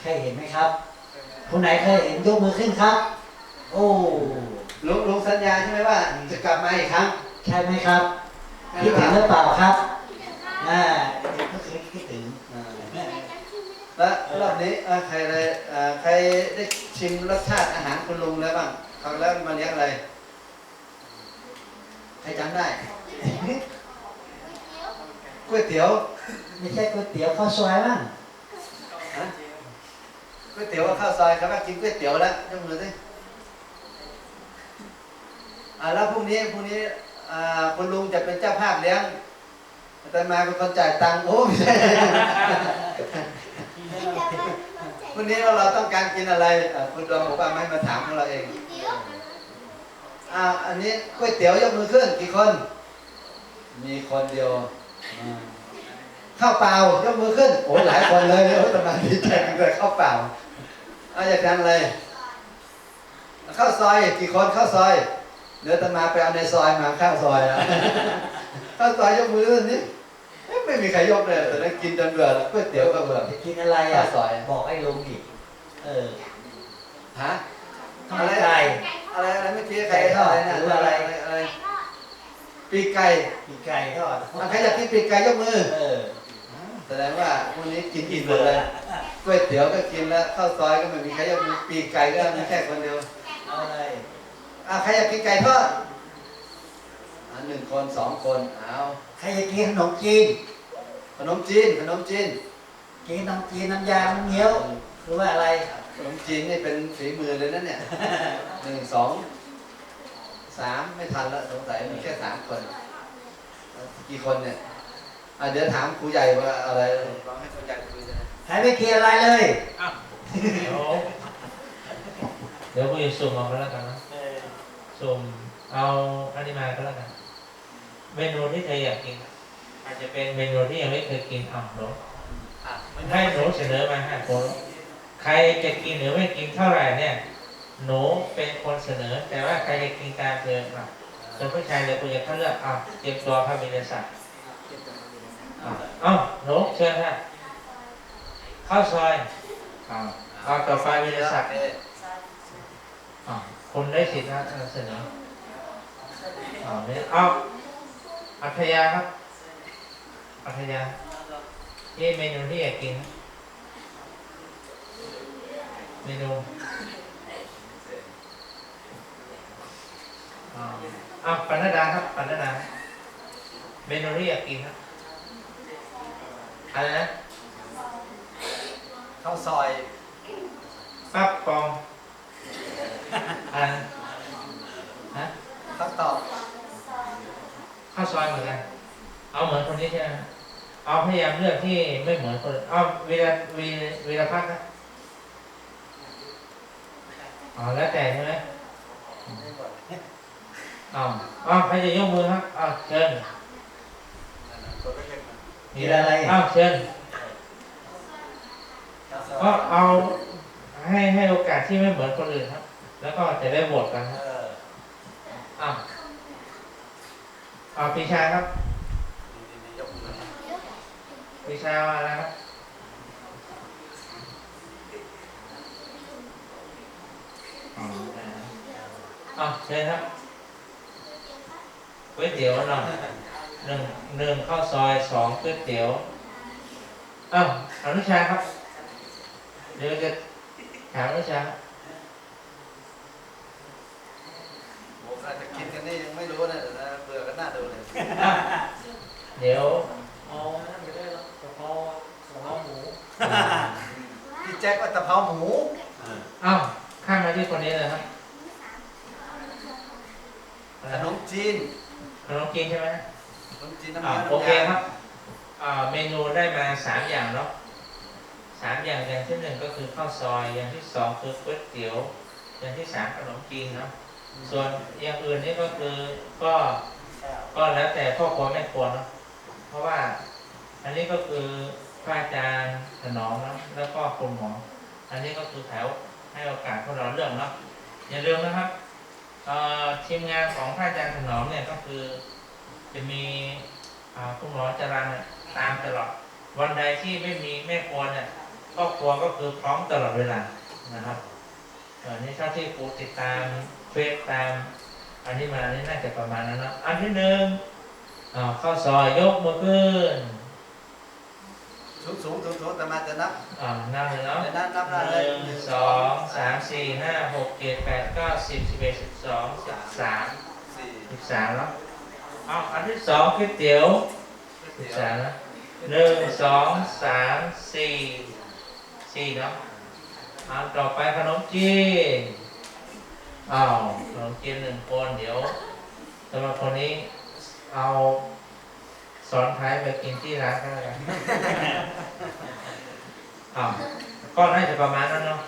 เคยเห็นไหมครับ คนไหนเคยเห็นยกมือขึ้นครับ โอ้ลุงลุงสัญญาใช่ไหมว่า จะกลับมาอีกครั้งใช่ไหมครับคิดถึงหรือเปล่าครับอ่าเด็กก็คือคิดถึงอ่าแล้วรอบนี้เอ่อใครเลยเอ่อใครได้ชิมรสชาติอาหารคุณลุงแล้วบ้างครั้งแล้วมาเลี้ยงอะไรใครจำได้ก๋วยเตี๋ยว ไม่ใช่ก๋วยเตี๋ยวข้าวซอยมั้งฮะ ก๋วยเตี๋ยวกับข้าวซอยครับว่ากินก๋วยเตี๋ยวแล้วยกมือสิอ่าแล้วพรุ่งนี้พรุ่งนี้อ่าคุณลุงจะเป็นเจ้าภาพเลี้ยงแต่มาเป็นคนจ่ายตังค์โอ้ไม่ใช่วันนี้เราเราต้องการกินอะไรคุณรองบอกว่าไม่มาถามของเราเองอ่าอันนี้ก๋วยเตี๋ยวยกมือขึ้นกี่คน มีคนเดียว ข้าวเปล่ายกมือขึ้น โอ้หลายคนเลยโอ้ตมาดีใจจังเลยข้าวเปล่าเอาอยากทานอะไรข้าวซอยกี่คนข้าวซอย เดี๋ยวตมาไปเอาในซอยมาข้าวซอยอะข้าวซอยยกมือขึ้นนี่เอ๊ะไม่มีใครยกเลยแต่นั้นกินจนเบื่อแล้วก๋วยเตี๋ยวก็เบื่อจะกินอะไรอะข้าวซอยบอกให้ลุงดิเออฮะข้าวมันไก่อะไรอะไรเมื่อกี้ใครไก่ทอดอะไรนะหรืออะไรอะไรปีกไก่ปีกไก่ทอดอะใครอยากกินปีกไก่ยกมือเออ แสดงว่าพวกนี้กินอิ่มหมดเลยก๋วยเตี๋ยวก็กินแล้วข้าวซอยก็ไม่มีใครยกมือปีกไก่ก็มีแค่คนเดียวเอาอะไรอะใครอยากกินไก่ทอดอะหนึ่งคนสองคนเอาใครจะกินขนมจีนขนมจีนขนมจีนกินขนมจีนน้ำยาน้ำเงี้ยวหรือว่าอะไรขนมจีนนี่เป็นฝีมือเลยนะเนี่ยหนึ่งสองสามไม่ทันแล้วสงสัยมีแค่สามคน กี่คนเนี่ย อะเดี๋ยวถามครูใหญ่ว่าอะไรลองให้ครูใหญ่คุยนะใครไม่กินอะไรเลย เดี๋ยวเดี๋ยวคุยสุ่มเอาก็แล้วกันนะเออสุ่มเอาอันนี้มาก็แล้วกัน เมนูที่เธออยากกิน อาจจะเป็นเมนูที่ยังไม่เคยกินอะหนูอะให้หนูเสนอมาห้าคนใครจะกินหรือไม่กินเท่าไหร่เนี่ย หนูเป็นคนเสนอ แต่ว่าใครจะกินตามเธออะส่วนผู้ชายเดี๋ยวคุยกับเขาเลือกอะเตรียมตัวพระมีรศักดิ์อะ เอ้าหนูเชิญค่ะข้าวซอยอะเอาต่อไปมีรศักดิ์อ่าคนได้สิทธิ์นะเออเสนออ่าไม่เอาอัธยาครับ อัธยาที่เมนูที่อยากกิน เมนูอ่าอ่าปนัดดาครับปนัดดาเมนูที่อยากกินครับ อะไรนะข้าวซอยปั๊บปองอะไรนะฮะข้าวตอกข้าวซอยเหมือนกันเอาเหมือนคนนี้ใช่ไหมเอาพยายามเลือกที่ไม่เหมือนคนอื่นเอาวีรวีวีรพัฒน์นะอ๋อแล้วแต่ใช่ไหมเอาเอาใครจะยกมือครับเอาเชิญ กินอะไรเอาเชิญก็เอาให้ให้โอกาสที่ไม่เหมือนคนอื่นครับ แล้วก็จะได้โหวตกันครับเออเอาเอาปีชาครับปีชามาแล้วครับอ๋อได้ครับอะเชิญครับก๋วยเตี๋ยวหน่อย หนึ่งหนึ่งข้าวซอยสองก๋วยเตี๋ยวอ้าวอนุชาครับ เดี๋ยวจะถามอนุชาครับผมอาจจะกินกันนี่ยังไม่รู้นะแต่นะเบื่อก็น่าดูเลยอะเดี๋ยวเอานั่นไปได้แล้วกะเพรากะเพราหมูพี่แจ็คว่าตะเภาหมูอ้าวข้ามมาที่คนนี้เลยครับขนมจีนขนมจีนใช่ไหม ขนมจีนน้ำอ่าเงี้ยวโอน้ำเคยาครับอ่าเมนูได้มาสามอย่างเนาะสามอย่างอย่างที่หนึ่งก็คือข้าวซอย อย่างที่สองคือก๋วยเตี๋ยว อย่างที่สามขนมจีนเนาะส่วนอย่างอื่นนี่ก็คือก็ก็แล้วแต่พ่อครัวแม่ครัวเนาะเพราะว่าอันนี้ก็คือพระอาจารย์ถนอมเนาะแล้วก็คุณหมออันนี้ก็คือแถวให้โอกาสพวกเราเลือกเนาะอย่าลืมนะครับเอ่อทีมงานของพระอาจารย์ถนอมเนี่ยก็คือ จะมีอ่าคุณหมอจรันเนี่ยตามตลอด วันใดที่ไม่มีแม่ครัวเนี่ยครอบครัวก็คือพร้อมตลอดเวลานะครับเออนี่เท่าที่ครูติดตามเฟซตาม อันนี้มานี่น่าจะประมาณนั้นนะอันที่หนึ่งอ่าข้อซอยยกมือขึ้นสูงสูงสูงสูงแต่มาจะนับอ่านั่งเลยเนาะจะนับนับหนับเลยนึ่งสองสามสี่ห้าหกเจ็ดแปดเก้าสิบสิบเอ็ดสิบสองสิบสามสี่สิบสามแล้วเอาอันที่สองก๋วยเตี๋ยวสิบสามนะหนึ่งสองสามสี่สี่เนาะอันต่อไปขนมจีนอ้าวขนมจีนหนึ่งคนเดี๋ยวสำหรับคนนี้เอาสอนท้ายไปกินที่ร้านก็แล้วกันอ้าวก็น่าจะประมาณนั้นเนาะ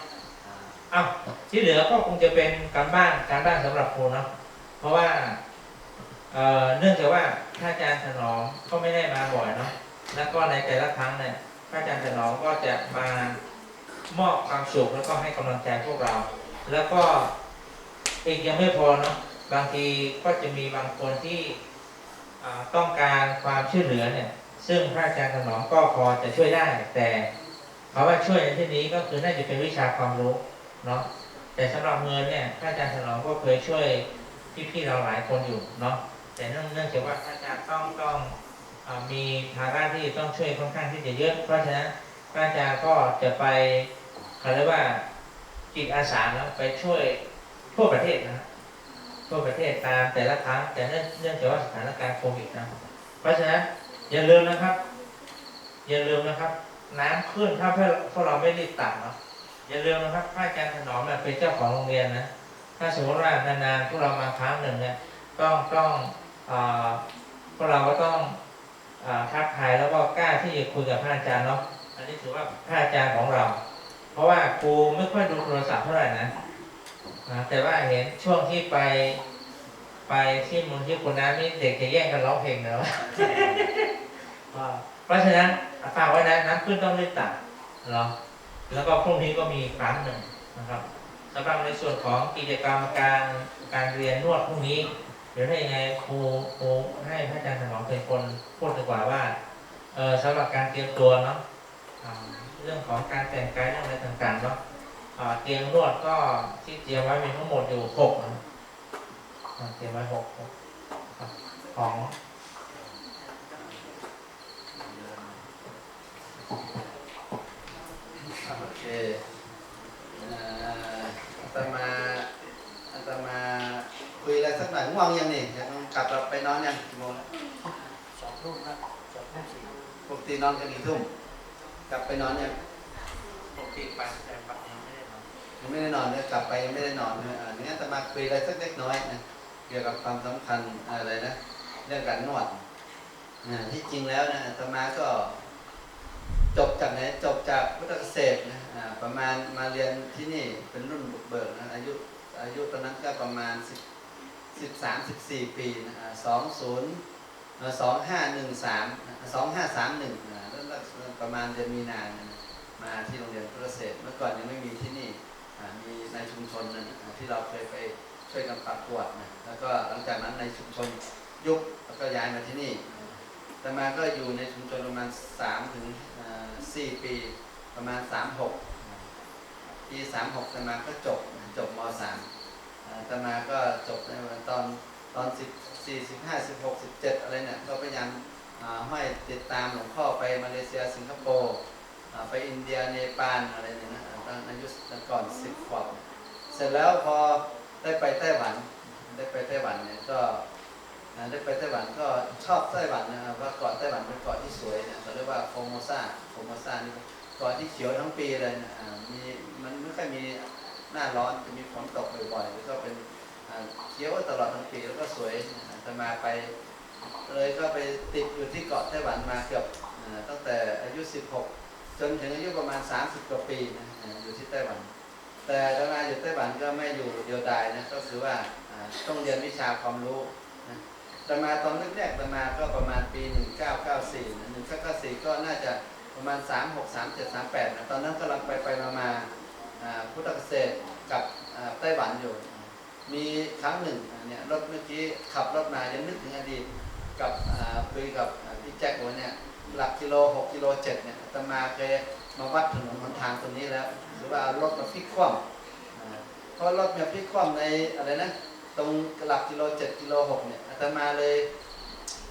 อ้าวที่เหลือก็คงจะเป็นการบ้านการบ้านสำหรับครูเนาะเพราะว่า เนื่องจากว่าพระอาจารย์ถนอมก็ไม่ได้มาบ่อยเนาะแล้วก็ในแต่ละครั้งเนี่ยพระอาจารย์ถนอมก็จะมามอบความสุขแล้วก็ให้กำลังใจพวกเรา แล้วก็อีกยังไม่พอเนาะบางทีก็จะมีบางคนที่ต้องการความช่วยเหลือเนี่ย ซึ่งพระอาจารย์ถนอมก็พอจะช่วยได้ แต่คำว่าช่วยในที่นี้ก็คือน่าจะเป็นวิชาความรู้เนาะแต่สำหรับเงินเนี่ยพระอาจารย์ถนอมก็เคยช่วยพี่ๆเราหลายคนอยู่เนาะ แต่เนื่องเนื่องจากว่าพระอาจารย์ต้องต้องมีภาระที่ต้องช่วยค่อนข้างที่จะเยอะ เพราะฉะนั้นพระอาจารย์ก็จะไปเขาเรียกว่าจิตอาสาแล้วไปช่วยทั่วประเทศนะทั่วประเทศตามแต่ละครั้งแต่เนื่องเนื่องจากว่าสถานการณ์โควิดนะเพราะฉะนั้นอย่าลืมนะครับ อย่าลืมนะครับ น้ำขึ้นถ้าพวกเราไม่รีบตัดเนาะอย่าลืมนะครับพระอาจารย์ถนอมเนี่ยเป็นเจ้าของโรงเรียนนะถ้าสมมติว่านานๆพวกเรามาครั้งหนึ่งเนี่ยต้องต้อง พวกเราก็ต้องอทักทายแล้วก็กล้าที่จะคุยกับพระอาจารย์เนาะอันนี้ถือว่าพระอาจารย์ของเรา เพราะว่าครูไม่ค่อยดูโทรศัพท์เท่าไหร่นะแต่ว่าเห็นช่วงที่ไปไปที่มูลที่คุณน้ำนี่เด็กจะแย่งกันร้องเพลงเนาะอ่าเพราะฉะนั้นฝากไว้นะน้ำขึ้นต้องรีบตัดเนาะแล้วก็พรุ่งนี้ก็มีครั้งหนึ่งนะครับสำหรับในส่วนของกิจกรรมการการเรียนนวดพรุ่งนี้ เดี๋ยวถ้ายังไงครูครูให้พระอาจารย์ถนอมเป็นคนพูดดีกว่าว่าเออสำหรับการเตรียมตัวเนาะเรื่องของการแต่งกายเรื่องอะไรต่างๆเนาะเตรียมนวดก็ที่เตรียมไว้มีทั้งหมดอยู่หกนะเตรียมไว้หกของโอเค ง่วงยังนี่อยากกลับไปนอนยังกี่โมงแล้วสองทุ่มนะสองทุ่มสี่ปกตินอนกันกี่ทุ่มกลับไปนอนยังปกติไปแต่ปัจจุบันไม่ได้นอนยังไม่ได้นอนเนี่ยกลับไปยังไม่ได้นอนนะอ่านี้อาตมาคุยอะไรสักเล็กน้อยนะเกี่ยวกับความสำคัญอะไรนะเรื่องการนวดอ่าที่จริงแล้วนะอาตมาก็จบจากไหนจบจากพุทธเกษตรนะอ่าประมาณมาเรียนที่นี่เป็นรุ่นบุกเบิกนะอายุอายุตอนนั้นก็ประมาณสิบ สิบสามสิบสี่ปีนะสองศูนย์สองห้าหนึ่งสามสองห้าสามหนึ่งแล้วประมาณเดือนมีนานมาที่โรงเรียนพุทธเกษตรเมื่อก่อนยังไม่มีที่นี่มีในชุมชนนะอ่าที่เราเคยไปช่วยกันปรับปวดนะแล้วก็หลังจากนั้นในชุมชนยุบแล้วก็ย้ายมาที่นี่แต่มาก็อยู่ในชุมชนประมาณสามถึงสี่ปีประมาณสามหกปีสามหกแต่มาก็จบจบมสาม แต่มาก็จบในวันตอนตอนสิบสี่สิบห้าสิบหกสิบเจ็ดอะไรเนี่ยก็พยายามห้อยติดตามหลวงพ่อไปมาเลเซียสิงคโปร์ไปอินเดียเนปาลอะไรเนี่ยนะตอนอายุก่อนสิบขวบเสร็จแล้วพอได้ไปไต้หวัน ได้ไปไต้หวันเนี่ยก็ได้ไปไต้หวันก็ชอบไต้หวันนะครับว่าเกาะไต้หวันเป็นเกาะที่สวยนะเขาเรียกว่าโฟโมซาโฟโมซานี่เกาะที่เขียวทั้งปีเลยนะมีมันไม่ค่อยมี หน้าร้อนจะมีฝนตกบ่อยๆแล้วก็เป็นเขียวตลอดทั้งปีแล้วก็สวยจะมาไปเลยก็ไปติดอยู่ที่เกาะไต้หวันมาเกือบตั้งแต่อายุ 16 จนถึงอายุประมาณ 30 กว่าปีนะอยู่ที่ไต้หวัน แต่ตอนมาอยู่ไต้หวันก็ไม่อยู่เดียวดายนะก็คือว่าต้องเรียนวิชาความรู้แต่มาตอนแรกๆตมาก็ประมาณปี 1994นะ1994 ก็น่าจะประมาณ 36 37 38นะตอนนั้นกำลังไปไปมามา พุทธเกษตรกับอ่าไต้หวันอยู่มีครั้งหนึ่งเนี่ยรถเมื่อกี้ขับรถมายังนึกถึงอดีตกับอ่าคุยกับพี่แจ็คว่าเนี่ยหลักกิโล6กิโล7เนี่ยตมาเคยมาวัดถนนหนทางตรงนี้แล้ว หรือว่ารถมาพลิกคว่ำอ่าเพราะรถเนี่ยพลิกคว่ำในอะไรนะตรงหลักกิโลเจ็ดกิโลหกเนี่ยอาตมาเลย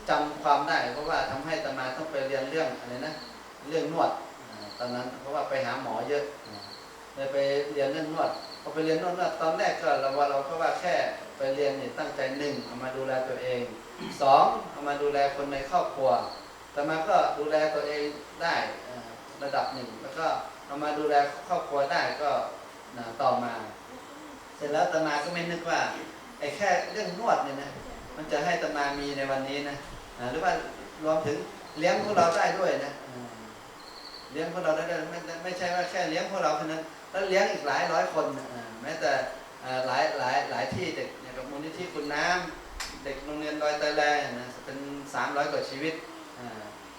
จำความได้ เพราะว่าทำให้อาตมาต้องไปเรียนเรื่องอะไรนะเรื่องนวดตอนนั้นเพราะว่าไปหาหมอเยอะ เลยไปเรียนเรื่องนวดพอไปเรียนนวดนวดตอนแรกก็เราว่าเราก็ว่าแค่ไปเรียนเนี่ยตั้งใจหนึ่งเอามาดูแลตัวเองสองเอามาดูแลคนในครอบครัวแต่มาก็ดูแลตัวเองได้ระดับหนึ่ง แล้วก็เอามาดูแลครอบครัวได้ก็ต่อมา เสร็จแล้วตมาก็ไม่นึกว่าไอ้แค่เรื่องนวดเนี่ยนะมันจะให้ตมามีในวันนี้นะหรือว่ารวมถึงเลี้ยงพวกเราได้ด้วยนะเลี้ยงพวกเราได้ด้วยไม่ไม่ใช่ว่าแค่เลี้ยงพวกเราเท่านั้น แล้วเลี้ยงอีกหลายร้อยคนแม้แต่หลายหลายหลายที่เด็กอย่างกับมูลนิธิคุณน้ำเด็กโรงเรียนดอยตรแลนะเป็นสามร้อยกว่าชีวิต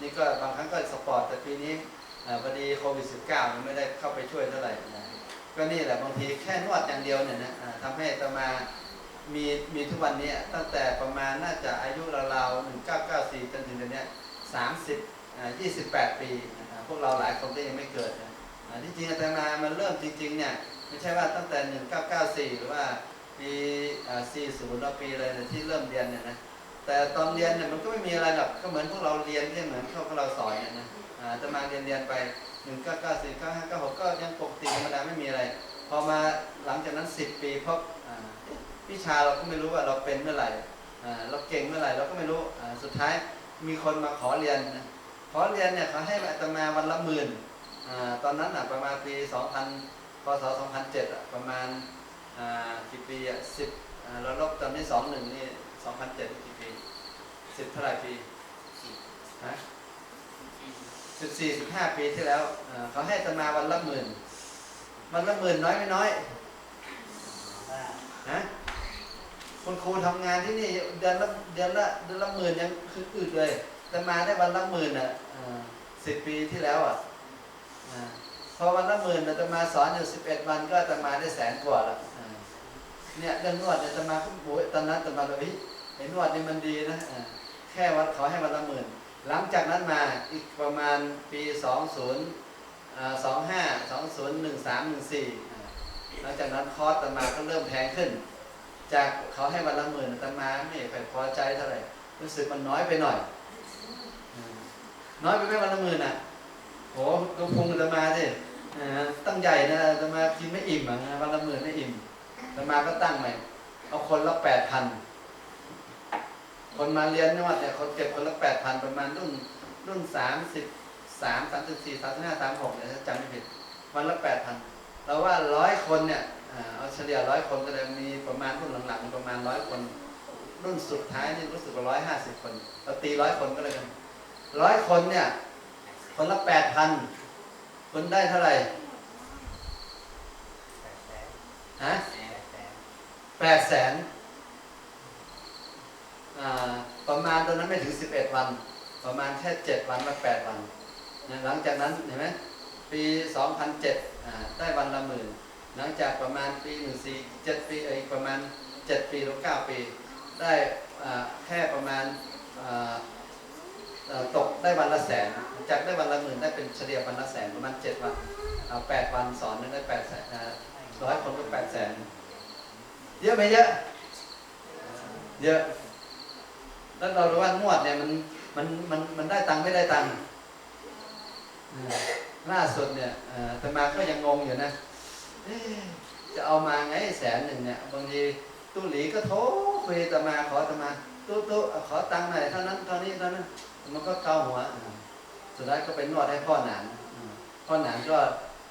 นี่ก็บางครั้งก็สปอร์ตแต่ปีนี้พอดีโควิด -19 ไม่ได้เข้าไปช่วยเท่าไหร่นะก็นี่แหละบางทีแค่นวดอย่างเดียวเนี่ยนะทำให้ตมามีมีทุกวันนี้ตั้งแต่ประมาณน่าจะอายุราวๆ1994จนถึงเดี๋ยวนี้30 28 ปี พวกเราหลายคนก็ยังไม่เกิดนะ ที่จริงอาตมามันเริ่มจริงๆเนี่ยไม่ใช่ว่าตั้งแต่ 1994 หรือว่าปี40หรือปีอะไรเนี่ยที่เริ่มเรียนเนี่ยนะแต่ตอนเรียนเนี่ยมันก็ไม่มีอะไรหรอกก็เหมือนพวกเราเรียนที่เหมือนพวกเราสอนเนี่ยนะอาจะมาเรียนเรียนไปหนึ่งเก้าเก้าสี่เก้าห้าเก้าหกก็ยังปกติธรรมดาไม่มีอะไร พอมาหลังจากนั้นสิบปีพบอ่าวิชาเราก็ไม่รู้ว่าเราเป็นเมื่อไหร่เราเก่งเมื่อไหร่เราก็ไม่รู้สุดท้ายมีคนมาขอเรียนขอเรียนเนี่ยเขาให้อาตมาวันละหมื่น ตอนนั้นอะประมาณปีสองพันพศสองพันเจ็ดอะประมาณอ่ากี่ปีอะสิบอ่าเราลบตอนนี้สองหนึ่งนี่สองพันเจ็ดกี่ปีสิบเท่าไหร่ปีฮะสิบสี่สิบห้าปีที่แล้วเอ่อเขาให้อาตมาวันละหมื่นวันละหมื่นน้อยไม่น้อยฮะคุณครูทำงานที่นี่เดือนละเดือนละเดือนละหมื่นยังคืออึดเลยอาตมาได้วันละหมื่นอะสิบปีที่แล้วอะอ่า พอวันละหมื่นอาตมาสอนอยู่สิบเอ็ดวันก็อาตมาได้แสนกว่าแล้วอ่าเนี่ยเรื่องนวดเนี่ยอาตมาก็โอ้ยตอนนั้นอาตมาเลยเฮ้ยเห็นนวดนี่มันดีนะแค่วัดเขาให้วันละหมื่นหลังจากนั้นมาอีกประมาณปี20อ่า25 2013 14หลังจากนั้นคอร์สตมาก็เริ่มแพงขึ้น จากเขาให้วันละหมื่นตมาไม่ค่อยพอใจเท่าไหร่รู้สึกมันน้อยไปหน่อย น้อยไปไหมวันละหมื่นอะ โหดูพุงตมาสิตั้งใหญ่นะตมากินไม่อิ่มอะวันละหมื่นไม่อิ่มตมาก็ตั้งใหม่เอาคนละแปดพันคนมาเรียนนวดเนี่ยคนเก็บคนละแปดพันประมาณรุ่นรุ่นสามสิบสามสามสิบสี่สามสิบห้าสามหกเนี่ยจำไม่ผิดวันละแปดพันเราว่าร้อยคนเนี่ยอ่าเอาเฉลี่ยร้อยคนก็เลยมีประมาณรุ่นหลังๆประมาณร้อยคน รุ่นสุดท้ายนี่รู้สึกว่าร้อยห้าสิบคนเราตีร้อยคนก็เลยกันร้อยคนเนี่ย คนละแปดพันคนได้เท่าไหร่ฮะแปดแสนประมาณตอนนั้นไม่ถึง11วัน ประมาณแค่7วันมา8วันนะหลังจากนั้นเห็นไหมปี2007อ่าได้วันละหมื่น หลังจากประมาณปี14 7ปีเอยประมาณ7ปีหรือ9ปี ได้แค่ประมาณตกได้วันละแสน จากได้วันละหมื่นได้เป็นเฉลี่ยวันละแสนประมาณ7วันเอา8วันสอนนึงได้8แสนร้อยคนก็8แสนเยอะไหมเยอะ เยอะ แล้วเรารู้ว่านวดเนี่ยมันมันมันมันได้ตังค์ไม่ได้ตังค์ล่าสุดเนี่ยเอ่ออาตมาก็ยังงงอยู่นะจะเอามาไงแสนหนึ่งเนี่ยบางทีตู้หลีก็โทรคุยอาตมาขออาตมาตู้ตู้อขอตังค์หน่อยเท่านั้นเท่านี้เท่านั้นมันก็เกาหัว สุดท้ายก็ไปนวดให้พ่อหนานพ่อหนานก็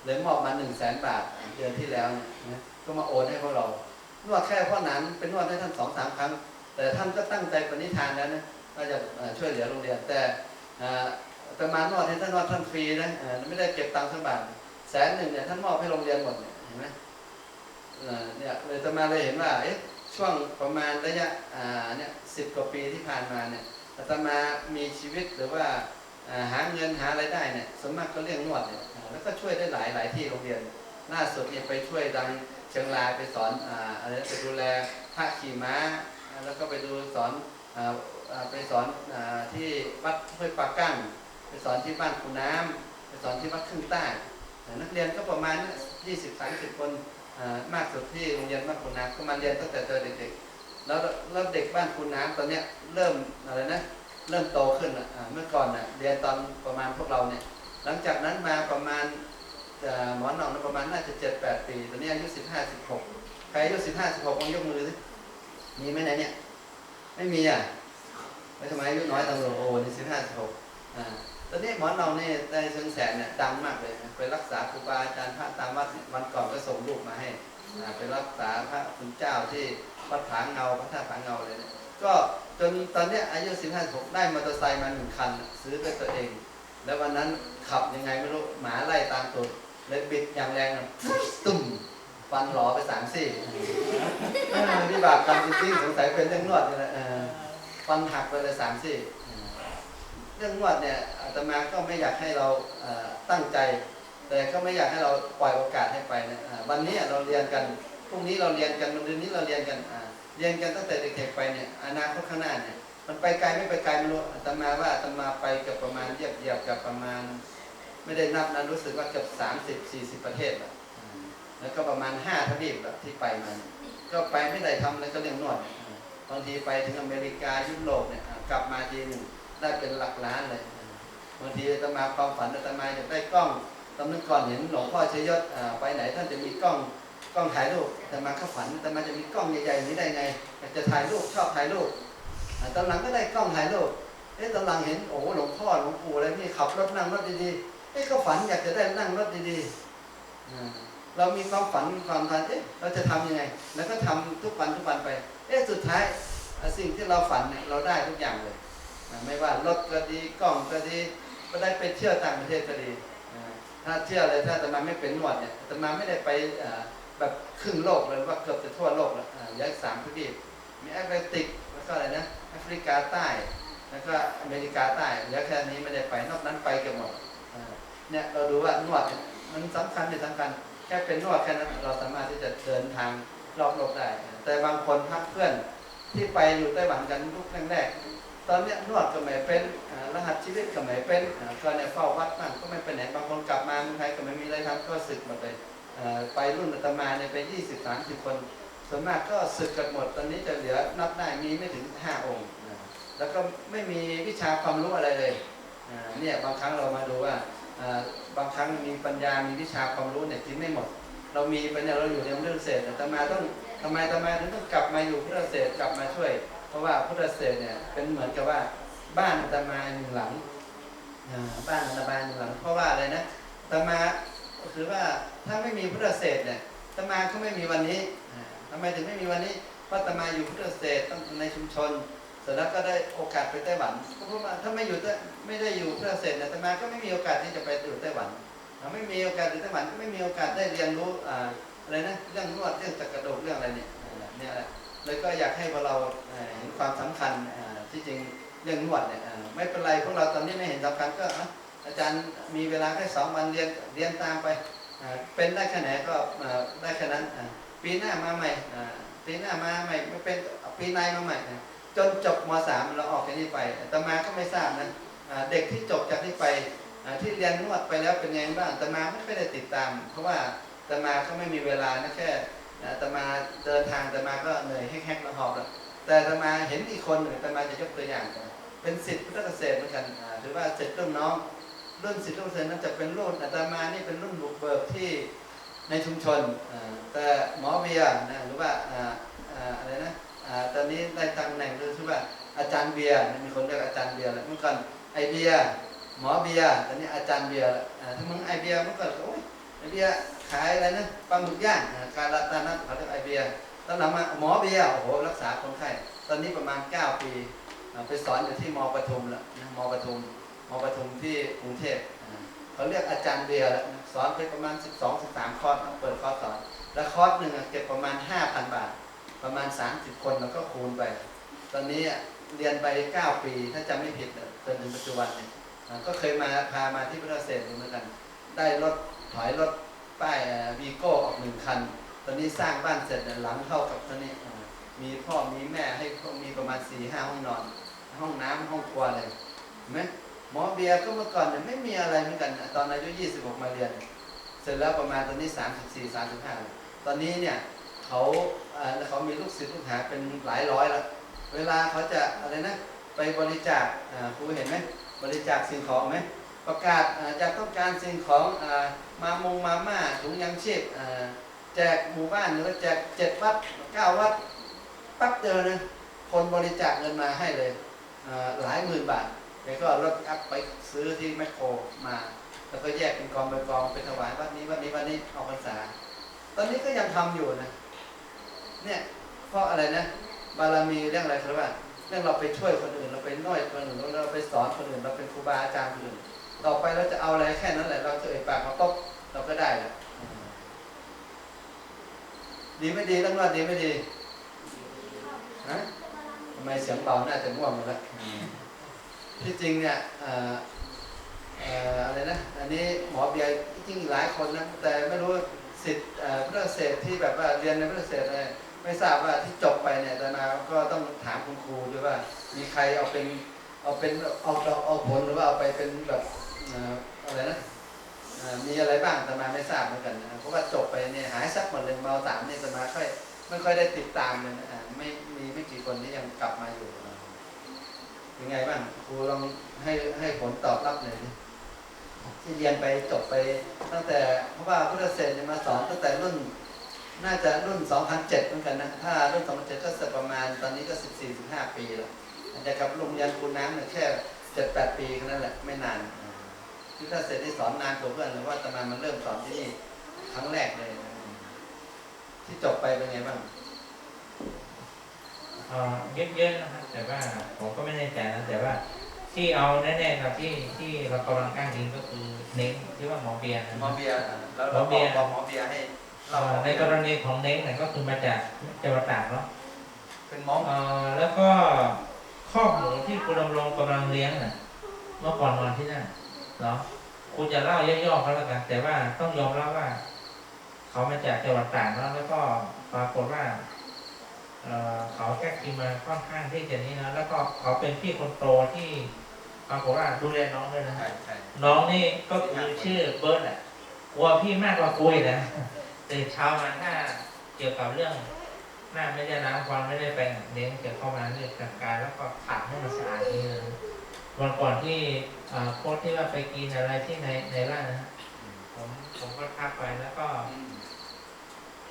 เลยมอบมาหนึ่งแสนบาทเดือนที่แล้วนะก็มาโอนให้พวกเรา นวดแค่พ่อหนานเป็นนวดให้ท่านสองสามครั้ง แต่ท่านก็ตั้งใจปณิธานแล้วนะว่าจะช่วยเหลือโรงเรียนแต่เอ่ออาตมานวดให้ท่านนวดท่านฟรีนะไม่ได้เก็บตังค์สักบาทแสนหนึ่งเนี่ยท่านมอบให้โรงเรียนหมดเนี่ยเห็นไหมเนี่ยเลยอาตมาเลยเห็นว่าเอ๊ะช่วงประมาณระยะเนี่ยสิบกว่าปีที่ผ่านมาเนี่ยอาตมามีชีวิตหรือว่า หาเงินหาอะไรายได้เนี่ยสวนมากก็เรื่องนวดเนี่ยแล้วก็ช่วยได้หลายหลายที่โรงเรียนล่าสุดเนี่ยไปช่วยดังเชียงรายไปสอนอะไรไปดูแลพระขี่ม้า แล้วก็ไปดูสอนอไปสอนอที่วัดห้วยปากกั้งไปสอนที่บ้านคุณน้ำไปสอนที่วัดครึ่งใต้นักเรียนก็ประมาณยี่สิบสามสิบคนมากสุดที่โรงเรียนบ้านคุณน้ำก็มาเรียนตั้งแต่เด็กๆแล้วแล้วเด็กบ้านคุณน้ำตอนเนี้ยเริ่มอะไรนะ เริ่มโตขึ้นอะเมื่อก่อนน่ะเรียนตอนประมาณพวกเราเนี่ย หลังจากนั้นมาประมาณเอ่อหมอนองน่ะประมาณน่าจะเจ็ดแปดปี ตอนนี้อายุสิบห้าสิบหกใครอายุสิบห้าสิบหกลองยกมือสิมีไหมไหนเนี่ย ไม่มีอะไม่ทำไมอายุน้อยตังโลโอ้นี่สิบห้าสิบหกอ่าตอนนี้หมอนองนี่ยในเชียงแสนเนี่ยดังมากเลยนะไปรักษาครูบาอาจารย์พระตามวัดวันก่อนก็ส่งลูกมาให้อ่าไปรักษาพระคุณเจ้าที่วัดผางเงาพระธาตุผางเงาเลยเนี่ย ก็จนตอนนี้อายุ15 16ได้มอเตอร์ไซค์มาหนึ่งคัน ซื้อด้วยตัวเอง แล้ววันนั้นขับยังไงไม่รู้หมาไล่ตามตัวเลยบิดอย่างแรงตุ่มฟันหลอไปสามซี่เออวิบากกรรมจริงๆสงสัยเป็นเรื่องนวดนี่แหละเออฟันหักไปเลยสามซี่เรื่องนวดเนี่ยอาตมาก็ไม่อยากให้เราตั้งใจ แต่ก็ไม่อยากให้เราปล่อยโอกาสให้ไปนะวันนี้เราเรียนกันพรุ่งนี้เราเรียนกันวันเดือนนี้เราเรียนกันอ่า รียนกันตั้งแต่เด็กๆไปเนี่ยอนาคตข้างหน้าเนี่ยมันไปไกลไม่ไปไกลไม่รู้อาตมาว่าอาตมาไปกับประมาณเยียบเยียบกับประมาณ ไม่ได้นับนะรู้สึกว่าเกือบสามสิบสี่สิบประเทศแล้วอ่าแล้วก็ประมาณห้าทวีปแบบที่ไปมาเนี่ยก็ไปไม่ได้ทำอะไรก็เรื่องนวดอ่าบางทีไปถึงอเมริกายุโรปเนี่ยอ่ากลับมาทีหนึ่งได้เป็นหลักล้านเลยอ่าบางทีอาตมาความฝันอาตมาอยากได้กล้องตอนนั้นก่อนเห็นหลวงพ่อชยศอ่าไปไหนท่านจะมีกล้อง กล้องถ่ายรูปแต่มาก็ฝันแต่มาจะมีกล้องใหญ่ๆนี้ได้ไงอยากจะถ่ายรูปชอบถ่ายรูปตอนหลังก็ได้กล้องถ่ายรูปเอ๊ะตอนหลังเห็นโอ้หลวงพ่อหลวงปู่อะไรนี่ขับรถนั่งรถดีๆเอ๊ะก็ฝันอยากจะได้นั่งรถดีๆเรามีความฝันมีความทันเอ๊ะเราจะทำยังไง แล้วก็ทำทุกวันทุกวันไป เอ๊ะสุดท้ายสิ่งที่เราฝันเนี่ยเราได้ทุกอย่างเลยไม่ว่ารถก็ดีกล้องก็ดีก็ได้ไปเที่ยวต่างประเทศก็ดีถ้าเที่ยวเลยถ้าแต่มาไม่เป็นนวดเนี่ยแต่มาไม่ได้ไปอ่า แบบครึ่งโลกเลยว่าเกือบจะทั่วโลกแล้วย้ายสามทวีปมีแอฟริติกแล้วก็อะไรนะแอฟริกาใต้แล้วก็อเมริกาใต้เหลือแค่นี้ไม่ได้ไปนอกนั้นไปเกือบหมดเนี่ยเราดูว่านวดมันสำคัญไม่สำคัญแค่เป็นนวดแค่นั้นเราสามารถที่จะเดินทางรอบโลกได้ แต่บางคนพักเพื่อนที่ไปอยู่ไต้หวันกันยุคแรกๆตอนเนี้ยนวดก็ไม่เป็นรหัสชีวิตก็ไม่เป็นก็เนี่ยเฝ้าวัดบ้างก็ไม่ไปไหนบางคนกลับมาเมืองไทยก็ไม่มีอะไรทำก็สึกหมดเลย ไปรุ่นอาตมาเนี่ยไปยี่สิบสามสิบคนส่วนมากก็สึกกันหมดตอนนี้จะเหลือนับได้มีไม่ถึงห้าองค์แล้วก็ไม่มีวิชาความรู้อะไรเลยเนี่ยบางครั้งเรามาดูว่าบางครั้งมีปัญญา มีวิชาความรู้เนี่ยกินไม่หมด เรามีปัญญาเราอยู่ในเรื่องเศษแต่มาต้องทำไมอาตมาถึงต้องกลับมาอยู่พุทธเศษกลับมาช่วย เพราะว่าพุทธเศษเนี่ยเป็นเหมือนกับว่าบ้านอาตมาหนึ่งหลังบ้านอาตมาหนึ่งหลัง เพราะว่าอะไรนะอาตมา ก็คือว่าถ้าไม่มีพุทธเศษเนี่ยตมาก็ไม่มีวันนี้อ่าทำไมถึงไม่มีวันนี้เพราะตมาอยู่พุทธเศษต้องในชุมชนเสร็จแล้วก็ได้โอกาสไปไต้หวันก็เพราะว่าถ้าไม่อยู่ไม่ได้อยู่พุทธเศษเนี่ยตมาก็ไม่มีโอกาสที่จะไปอยู่ไต้หวันอ่าไม่มีโอกาสอยู่ไต้หวันก็ไม่มีโอกาสได้เรียนรู้อะไรนะเรื่องนวดเรื่องจักระดูกเรื่องอะไรเนี่ยเนี่ยแหละเลยก็อยากให้พวกเราเห็นความสำคัญที่จริงเรื่องนวดเนี่ยไม่เป็นไรพวกเราตอนนี้ไม่เห็นสำคัญก็ อาจารย์มีเวลาแค่สองวันเรียนเรียนตามไป เป็นได้แค่ไหนก็ได้แค่นั้น ปีหน้ามาใหม่ปีหน้ามาใหม่ไม่เป็นปีในมาใหม่ จนจบมสามเราออกจากนี้ไปแต่มาก็ไม่ทราบนะเด็กที่จบจากนี้ไปที่เรียนนวดไปแล้วเป็นไงบ้างแต่มาไม่ได้ติดตาม เพราะว่าแต่มาก็ไม่มีเวลานะแค่แต่มาเดินทางแต่มาก็เหนื่อยแฮกๆแล้วหอบแล้วแต่แต่มาเห็นอีกคนหนึ่งแต่มาจะยกตัวอย่าง เป็นสิทธิ์พุทธเกษตรเหมือนกันอ่าถือว่าเสร็จรุ่นน้อง รุ่นสิทธิ์รุ่นเซนนั้นจะเป็นรุ่นอาตมานี่เป็นรุ่นบุกเบิกที่ในชุมชน แต่หมอเบียร์นะหรือว่าอะไรนะตอนนี้ได้ตำแหน่งคือชื่อว่าอาจารย์เบียร์มีคนเรียกอาจารย์เบียร์แล้วเมื่อก่อนไอเบียร์หมอเบียร์ตอนนี้อาจารย์เบียร์ละอ่าถ้ามึงไอเบียร์เมื่อก่อนโอ้ยไอเบียร์ขายอะไรนะปลาหมึกย่างการรัตนาเขาเรียกไอเบียร์ตอนหลังมาหมอเบียร์โอ้โหรักษาคนไข้ตอนนี้ประมาณ 9 ปีไปสอนอยู่ที่มปทุมแล้วมปทุม มปทุมที่กรุงเทพอ่าเขาเรียกอาจารย์เบียร์แล้วนะสอนไปประมาณ 12 13คอร์สนะเปิดคอร์สสอน แล้วคอร์สหนึ่งอะเก็บประมาณ 5,000 บาท ประมาณ 30 คนแล้วก็คูณไป ตอนนี้อะเรียนไป 9 ปีถ้าจำไม่ผิดอะจนถึงปัจจุบันเนี่ยอ่าก็เคยมาพามาที่พุทธเศษเหมือนกัน ได้รถถอยรถป้ายวีโก้ออกหนึ่งคัน ตอนนี้สร้างบ้านเสร็จเนี่ยหลังเท่ากับตอนนี้อ่ามีพ่อมีแม่ให้มีประมาณ4-5ห้องนอน ห้องน้ำห้องครัวเลยเห็นไหม หมอเบียร์ก็เมื่อก่อนเนี่ยไม่มีอะไรเหมือนกันตอนอายุ26มาเรียน เสร็จแล้วประมาณตอนนี้34 35ตอนนี้เนี่ยเขาเออเขามีลูกศิษย์ลูกหาเป็นหลายร้อยแล้วเวลาเขาจะอะไรนะไปบริจาคอ่ครูเห็นไหมบริจาคสิ่งของไหมประกาศอ่าอยากต้องการสิ่งของอ่ามามงมาม่าถุงยังชีพอ่าแจกหมู่บ้านหรือแจกเจ็ดวัดเก้าวัดปั๊บเดียวนะคนบริจาคเงินมาให้เลยอ่าหลายหมื่นบาท แล้วก็รถอัพไปซื้อที่แมคโครมา แล้วก็แยกเป็นกองเป็นกองไปถวายวัดนี้วัดนี้วัดนี้ออกพรรษา ตอนนี้ก็ยังทำอยู่นะ เนี่ยเพราะอะไรนะ บารมีเรื่องอะไรครับว่าเรื่องเราไปช่วยคนอื่น เราไปน้อยคนอื่นเราไปสอนคนอื่น เราเป็นครูบาอาจารย์คนอื่น ต่อไปเราจะเอาอะไรแค่นั้นแหละ เราจะเอ่ยปากมาป๊บเราก็ได้แล้วดีไม่ดีต้องว่าดีไม่ดีฮะทำไมเสียงเบาน่าจะง่วงหมดแล้ว ที่จริงเนี่ยอะไรนะ อันนี้หมอเบียร์จริงหลายคนนะ แต่ไม่รู้สิทธิ์พุทธเศษที่แบบว่าเรียนในพุทธเศษฐ์อะไรไม่ทราบว่าที่จบไปเนี่ยแต่มาก็ต้องถามคุณครูด้วยว่า มีใครเอาเป็นเอาเป็นเอาเอาเอาผลหรือว่าเอาไปเป็นแบบอะไรนะมีอะไรบ้างแต่มาไม่ทราบเหมือนกันนะเพราะว่าจบไปเนี่ยหายซักหมดเลยมาสามเนี่ยแต่มาค่อยไม่ค่อยได้ติดตามเลยนะไม่มีไม่กี่คนที่ยังกลับมาอยู่นะ เป็นไงบ้างครูลองให้ให้ผลตอบรับหน่อยดิที่เรียนไปจบไปตั้งแต่เพราะว่าพุทธเศษฐ์เนี่ยมาสอนตั้งแต่รุ่น น่าจะรุ่น 2007เหมือนกันนะ ถ้ารุ่น 2007 ก็สักประมาณตอนนี้ก็ 14-15 ปีแล้วอาจจะกับโรงเรียนคูน้ำเนี่ยแค่7-8 ปีแค่นั้นแหละไม่นานที่ถ้าเสร็จที่สอนนานกว่าเพื่อนหรือว่าตอนนั้นมันเริ่มสอนที่นี่ครั้งแรกเลย ที่จบไปเป็นไงบ้าง เอ่อเยอะๆนะครับแต่ว่าผมก็ไม่แน่ใจนะแต่ว่าที่เอาแน่ๆครับที่ที่เรากำลังก้างยิงก็คือเน้นที่ว่าหมอเบียร์นะหมอเบียร์อะแล้วหมเราอเบีบอยร์กบอกหมอเบียร์ให้เอ่เราอในกรณีของเน้นเนี่ยก็คือมาจากจังหวัดตากเนาะเป็นหมอเอ่อแล้วก็ข้อหมูที่คุณดำรงกำลังเลี้ยงน่ะเมื่อก่อนนอนที่นั่นเนาะคุณจะเล่าย่อๆเขาแล้วกันแต่ว่าต้องยอมรับว่า เขามาจากจังหวัดตากเนาะแล้วก็ปรากฏว่า เอ่อเขาแก้กินมาค่อนข้างที่จะนี้นะ แล้วก็เขาเป็นพี่คนโตที่ปรากฏว่าดูแลน้องด้วยนะใช่ใช่น้องนี่ก็คือชื่อเบิร์ดแหละกลัวพี่มากกว่ากุยนะตื่นเช้ามาถ้าเกี่ยวกับเรื่องหน้าไม่ได้ล้างฟันไม่ได้แปรงเน้นเกี่ยวเข้ามาเรื่องการการแล้วก็ขัดให้มันสะอาดนี่เลยวันก่อนที่เอ่อโค้ชที่ว่าไปกินอะไรที่ในในร้านนะฮะผมผมก็ทักไปแล้วก็อืม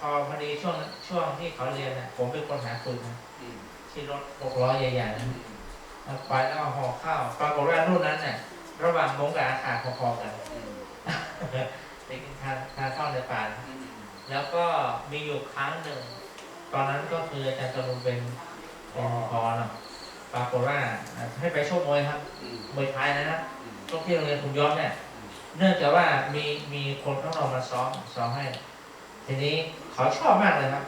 พอพอดีช่วงช่วงที่เขาเรียนน่ะ ผมเป็นคนหาฟืนนะอืมที่รถหกล้อใหญ่ๆอืนะมเอาไปแล้วก็ห่อข้าวปรากฏว่ารุ่นนั้นเนี่ยระหว่างมงกับอาขาพอๆกันอืมไปกินทานทานข้าวในป่าอืมแล้วก็มีอยู่ครั้งหนึ่ง ตอนนั้นก็คืออาจารย์ตะลุนเป็นเป็นพอเนาะปรากฏว่าอ่าให้ไปชกมวยครับอืมมวยไทยนะครับอืมชกที่โรงเรียนคุณย้อนเนี่ย เนื่องจากว่ามีมีคนข้างนอกมาซ้อมซ้อมให้ ทีนี้ เขาชอบมากเลยครับ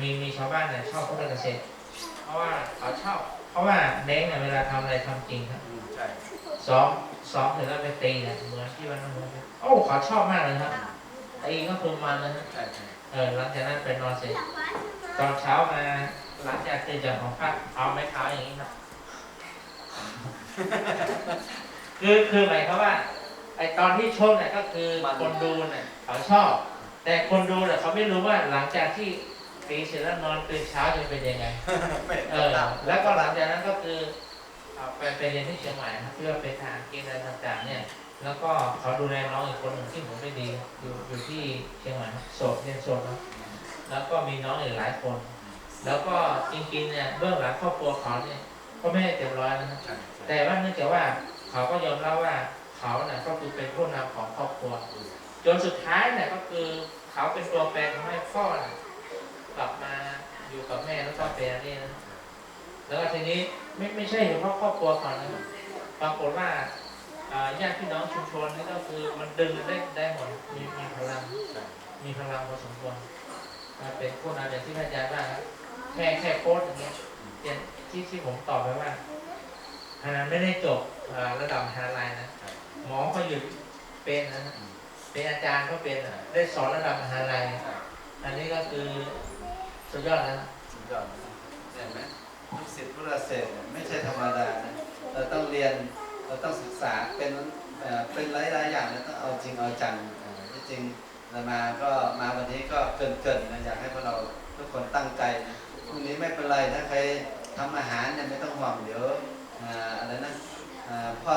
มีมีชาวบ้านเนี่ยชอบพุทธเกษตรเพราะว่าเขาชอบเพราะว่าเน้งเนี่ยเวลาทำอะไรทำจริงครับอืมใช่ซ้อมซ้อมเสร็จแล้วไปตีเนี่ยเหมือนที่วันนั้นเลยโอ้เขาชอบมากเลยครับตีก็คือมันเลยนะใช่ใช่เออหลังจากนั้นไปนอนเสร็จตอนเช้ามาหลังจากตื่นจากของพักเอาไม้เท้าอย่างนี้ครับคือคือหมายความว่าไอตอนที่ชกเนี่ยก็คือคนดูเนี่ยเขาชอบ แต่คนดูเนี่ยเขาไม่รู้ว่าหลังจากที่ตีเสร็จแล้วนอนตื่นเช้าจะเป็นยังไงไม่เออ แล้วก็หลังจากนั้นก็คือเอาไปไปเรียนที่เชียงใหม่ครับเพื่อไปทานกินอะไรต่างๆ เนี่ย แล้วก็เขาดูแลน้องอีกคนหนึ่งที่ผมไม่ดีอยู่อยู่ที่เชียงใหม่ครับโสดเรียนโสดครับแล้วก็มีน้องอีกหลายคน แล้วก็จริงๆเนี่ยเบื้องหลังครอบครัวเขาเนี่ยก็ไม่ได้เต็มร้อยนะครับใช่ใช่แต่ว่าเนื่องจากว่าเขาก็ยอมรับว่าเขาเนี่ยก็คือเป็นผู้นำของครอบครัว จนสุดท้ายเนี่ยก็คือเขาเป็นตัวแปรทำให้พ่อเนี่ยกลับมาอยู่กับแม่แล้วก็เป็นอันนี่นะแล้วก็ทีนี้ไม่ไม่ใช่เฉพาะครอบครัวเขานะบปรากฏว่าญาติพี่น้องชุมชนนี่ก็คือมันดึงได้ได้หมดมีมีพลังมีพลังพอสมควรมาเป็นผู้นำอย่างที่พระอาจารย์ว่าครับแค่แค่โค้ดอย่างเงี้ยเรียนที่ที่ผมตอบไปว่าอ่าไม่ได้จบระดับมหาลัยนะหมอก็หยุดเป็นนะ เป็นอาจารย์ก็เป็นอะได้สอนระดับมหาลัยอันนี้ก็คือสุดยอดแล้วสุดยอดเห็นไหมลูกศิษย์พุทธเศรษฐ์เนี่ยไม่ใช่ธรรมดานะเราต้องเรียนเราต้องศึกษาเป็นเป็นหลายๆอย่างแล้วต้องเอาจริงเอาจังที่จริงเรามาก็มาวันนี้ก็เกินๆนะอยากให้พวกเราทุกคนตั้งใจนะพรุ่งนี้ไม่เป็นไรถ้าใครทำอาหารเนี่ยไม่ต้องห่วงเดี๋ยวอ่าอะไรนะ พ่อ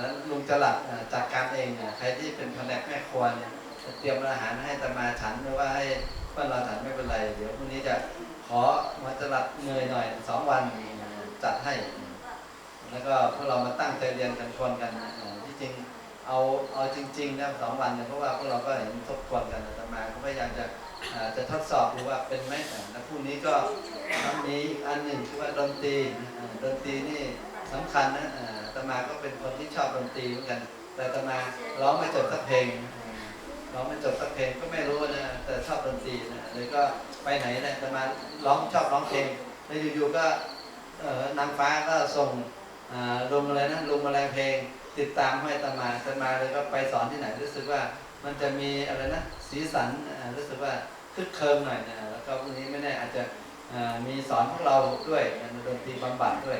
แล้วลุงจะหลับจัดการเองอะใครที่เป็นแผนกแม่ครัวเนี่ยเตรียมอาหารให้ตามาฉันหรือว่าให้เพื่อนเราฉันไม่เป็นไร เดี๋ยวพรุ่งนี้จะขอมาจะหลับเงยหน่อยสองวันจัดให้ แล้วก็พวกเรามาตั้งใจเรียนกันทวนกันที่จริงเอาเอาจริงๆนะสองวันเนี่ยเพราะว่าพวกเราก็เห็นทบทวนกันตมาก็พยายามจะ จะทดสอบดูว่าเป็นไหมอ่าแล้วพรุ่งนี้ก็มีอีกอันหนึ่งคือว่าดนตรีดนตรีนี่สำคัญนะตมาก็เป็นคนที่ชอบดนตรีเหมือนกัน แต่ตมาร้องไม่จบสักเพลงร้องไม่จบสักเพลงก็ไม่รู้นะแต่ชอบดนตรีนะเลยก็ไปไหนนะตมาร้องชอบร้องเพลงแล้วอยู่ๆก็นางฟ้าก็ส่งลงอะไรนะลงแมลงเพลง ติดตามให้ตมาตมาเลยก็ไปสอนที่ไหนรู้สึกว่า มันจะมีอะไรนะสีสันรู้สึกว่าคึกเคิมหน่อยนะแล้วก็พรุ่งนี้ไม่แน่อาจจะมีสอนพวกเราด้วยดนตรีบำบัดด้วย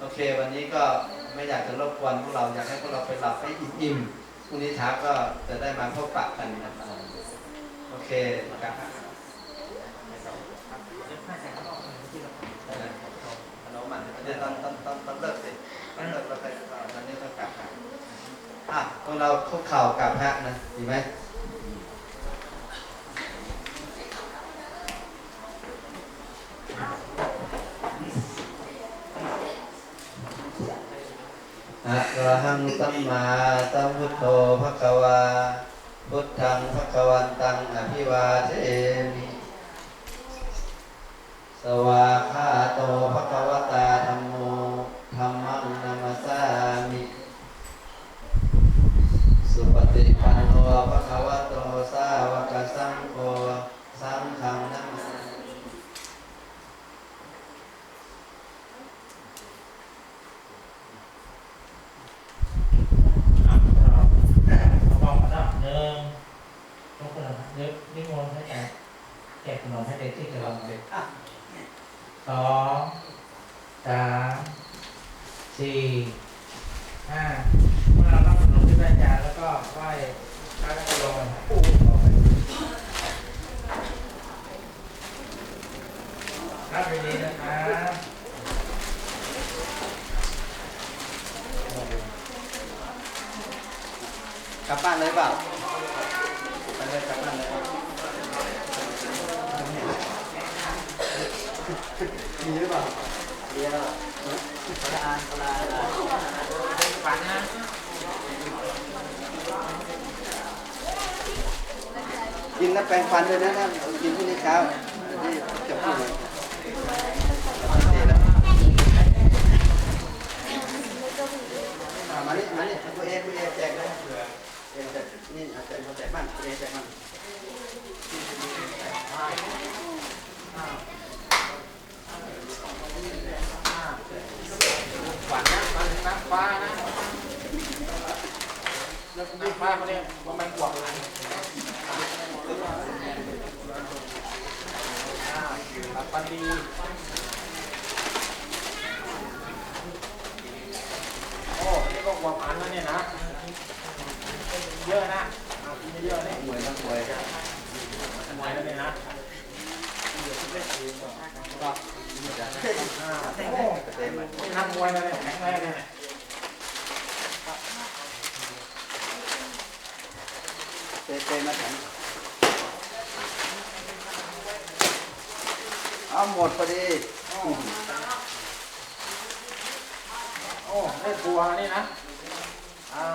โอเค วันนี้ก็ไม่อยากจะรบกวนพวกเราอยากให้พวกเราไปหลับให้อิ่มๆพรุ่งนี้เช้าก็จะได้มาพบปะกันนะครับโอเคครับขนมมันเดี๋ยวตอนตอนตอนตอนเลิกสิ มันเลิกเราไปตอนนี้ต้องกลับมา อะพวกเราคุกเข่ากราบพระนะดีไหมอะระหังสัมมาสัมพุทโธภควา พุทธังภควันตังอภิวาเทมิสวาคาโตภควตา ที่จะลองเด็กอะสองสามสี่ห้าเมื่อเราต้งขนมที่พระอาจารย์แล้วก็ไหว้พระแล้วก็ลงปูลงไปรับไปดีนะครับ กลับบ้านเลยเปล่าไปเลยกลับบ้านเลยมีหรือเปล่าเดียวปลาปลา ฝันนะ กินน้ำแปรงฟันด้วยนะถ้ากินพรุ่งนี้เช้าที่จะพูดเลยอะมานี่มานี่ตัวเองตัวเองแจกเลยเองแจกนี่เอาแจกเอาแจกบ้านตัวเองแจกบ้าน ฝันนะฝันถึงน้ำฟ้านะแล้ว น้ำฟ้าเขาเนี่ยว่ามันกวางอะไรอ่าครับปันดีโอ้นี่ก็กว่าพันแล้วเนี่ยนะ เยอะนะอ่ากินเยอะเนี่ยมวยนักมวยหวยแล้วเนี่ยนะก็นักมวยแล้วเนี่ยแข็งแรงเลย เตะมาถึงเอาหมดพอดี โอ้ได้ตัวนี่นะ อ่า